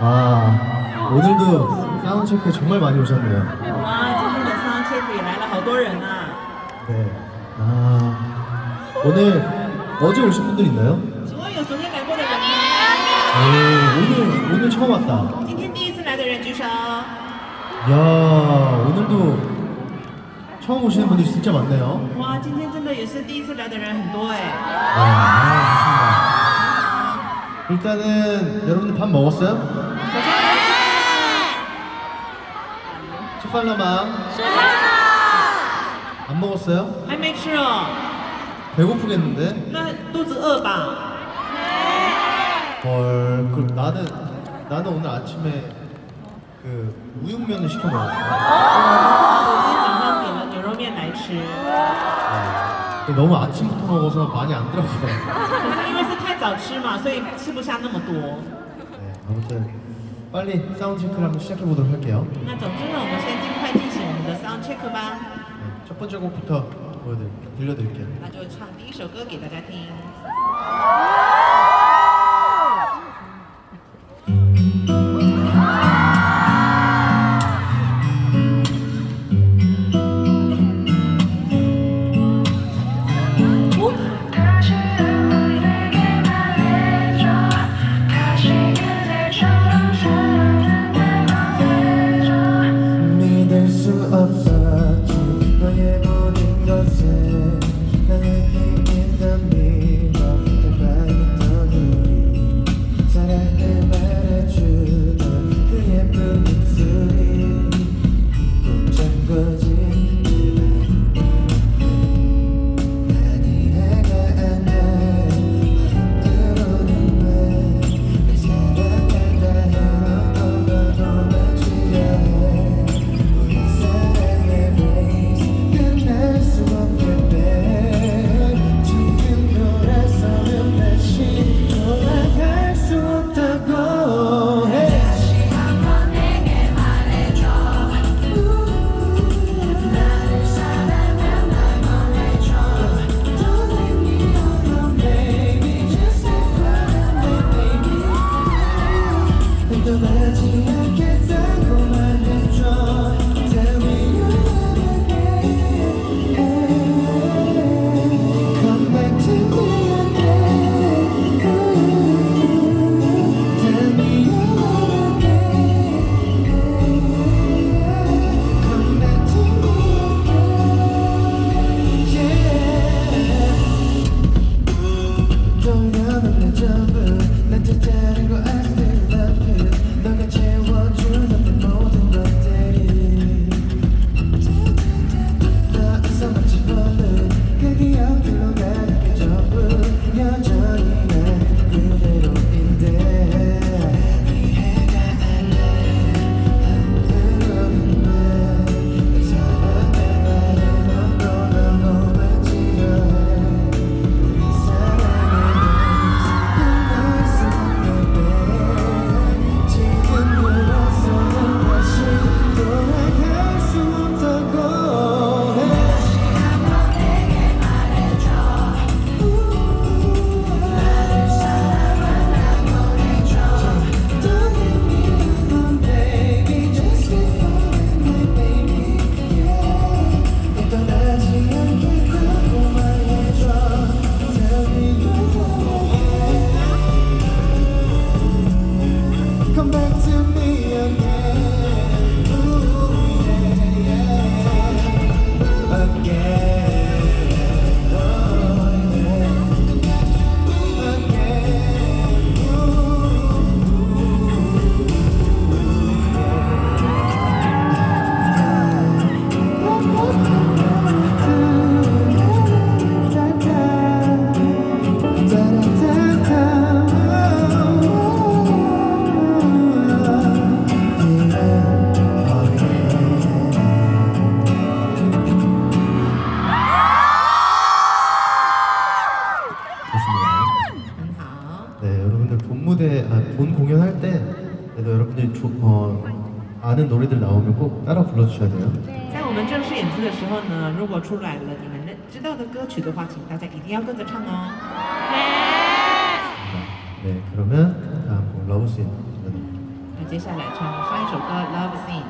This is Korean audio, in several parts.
와 오늘도 사운드 체크 정말 많이 오셨네요. 哇，今天的 sound check 也来了好多人啊！ 네. 아 오늘 어제 오신 분들 있나요? 请问有昨天来过的人吗？ 오, 오늘 오늘 처음 왔다. 今天第一次来的人举手。 야 오늘도 처음 오시는 분들이 진짜 많네요. 哇，今天真的也是第一次来的人很多哎。 아, 좋습니다. 일단은 여러분들 밥 먹었어요? 추팔러망 안 먹었어요? 还没吃哦， 배고프겠는데? 那肚子饿吧？ 헐, 그 나는 나는 오늘 아침에 그 우육면을 시켜 먹었어. 我今天早上点了牛肉面来吃， 근데 너무 아침부터 먹어서 많이 안 들어가더라고. 可是因为是太早吃嘛，所以吃不下那么多。 네, 아무튼 빨리 사운드 체크를 한번 시작해 보도록 할게요. 那总之呢，我们先尽快进行我们 的 sound check 吧。 네, 첫 번째 곡부터 보여드릴, 들려드릴게요. 那就唱第一首歌给大家听。 다 무대, 아, 본 공연할 때, 그래도 여러분들이 조, 어, 아는 노래들 나오면 꼭 따라 불러주셔야 돼요. 在我们正式演出的时候呢，如果出来了你们知道的歌曲的话，请大家一定要跟着唱哦。 네, 그러면 다음 곡 러브씬 들려드릴게요. 那接下来唱上一首歌《Love Scene》。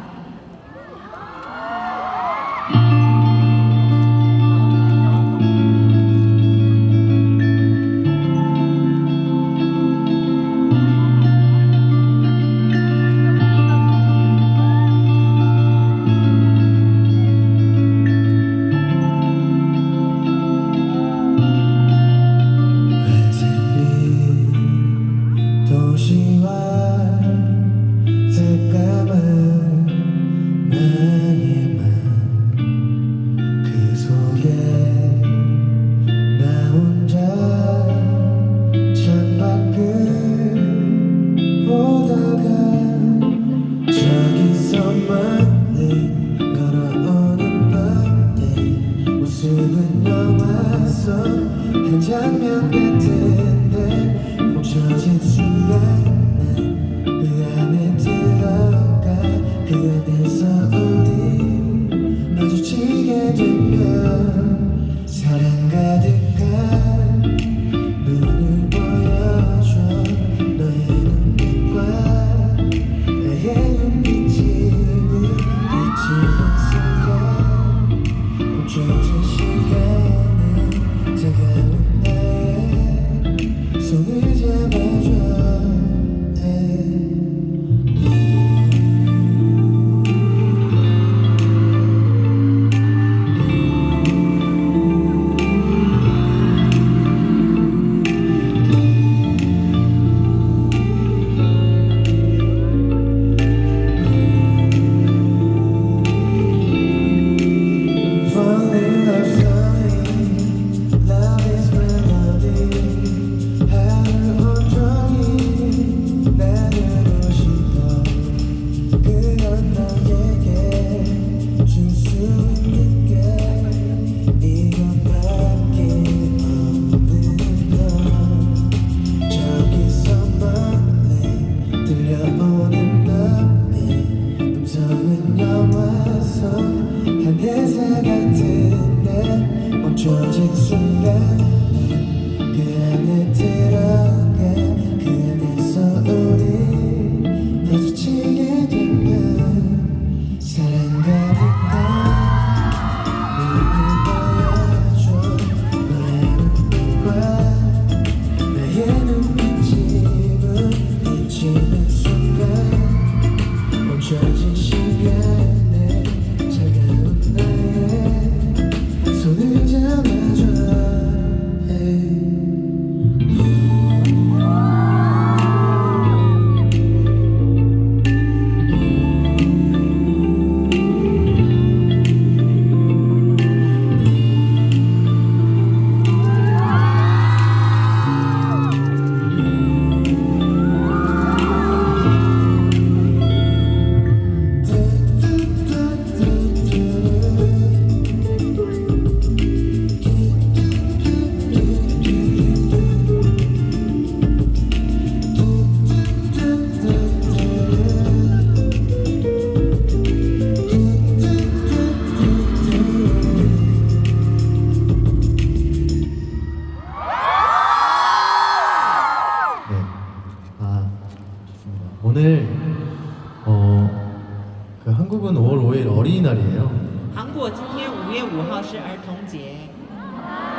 童节，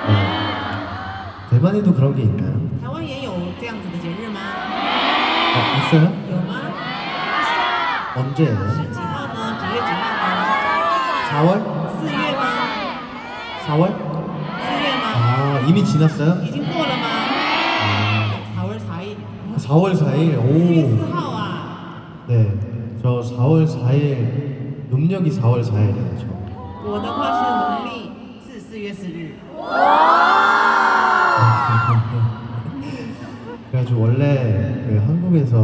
네. 대만에도 그런 게 있나요? 台湾也有这样子的节日吗？ 아, 있어요? 有吗？ 언제예요? 是几号呢？几月几号呢？ 4월? 四月吗？ 4월? 四月吗？ 아, 이미 지났어요? 已经过了吗？ 아, 4월 4일。 4월 4일. 四月 오. 四号啊， 네. 저 4월 4일 음력이 4월 4일이에요. 저. 我的话是农 历是四月四日。 그래가지고 원래 그 한국에서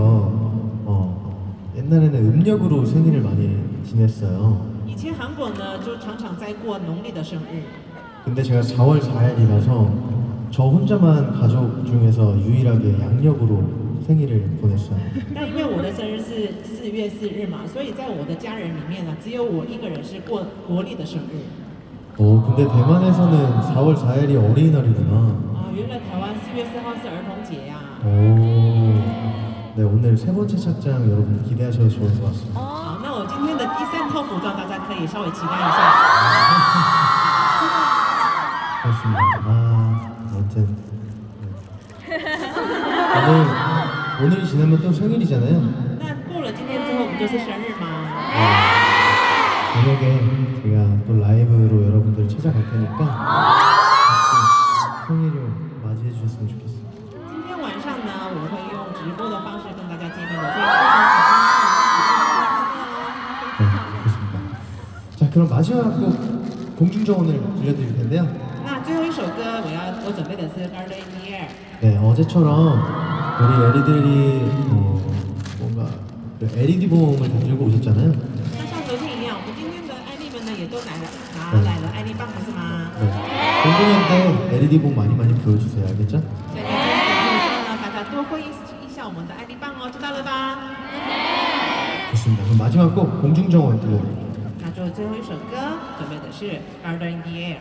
어, 옛날에는 음력으로 생일을 많이 지냈어요. 以前韩国呢，就常常在过农历的生日。 근데 제가 4월 4일이라서 저 혼자만 가족 중에서 유일하게 양력으로 생일을 보냈어요. 但因为我的生日是四月四日嘛，所以在我的家人里面呢，只有我一个人是过国历的生日。 오, 근데 대만에서는 4월 4일이 어린이날이구나. 啊，原来台湾四月四号是儿童节呀、 오, 네 오늘 세 번째 착장 여러분 기대하셔도 좋을 것 같습니다. 好，那我今天的第三套服装，大家可以稍微期待一下。 그렇습니다. 아 아무튼 네. 오늘 오늘이 지나면 또 생일이잖아요. 那过了今天之后，不就是生日吗？ 저녁에 제가 또 라이브로 여러분들 찾아갈 테니까 같이 생일을 맞이해 주셨으면 좋겠습니다. 今天晚上呢，我会用直播的方式跟大家见面的，所以到时候请大家 네, 좋습니다. 자, 그럼 마지막 곡 공중정원을 들려드릴 텐데요. 那最后一首歌，我要我准备的是《Garden in the Air》。 네, 어제처럼 우리 애리들이 어, 뭔가 그 LED 봉을 다 들고 오셨잖아요. 공공연 때 LED 봉 많이 많이 보여주세요, 알겠죠? 所以呢，今天的时候呢，大家多挥一一下我们的爱丽棒哦，知道了吧？ 좋습니다. 그럼 마지막 곡 공중정원 들려드릴게요. 那就最后一首歌，准备的是《Garden in the Air》。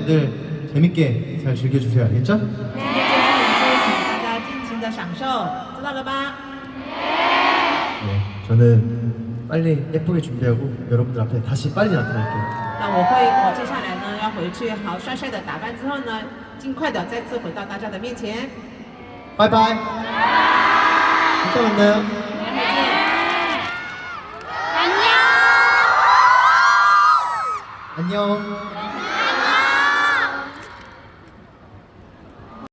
여러분들 재밌게 잘 즐겨주세요, 알겠죠? 今天这次演出，请大家尽情的享受，知道了吧？ 네, 저는 빨리 예쁘게 준비하고 여러분들 앞에 다시 빨리 나타날게요. 那我会，我接下来呢要回去好帅帅的打扮之后呢，尽快的再次回到大家的面前。 바이바이. 이따 만나요. 明天再见。 안녕 안녕.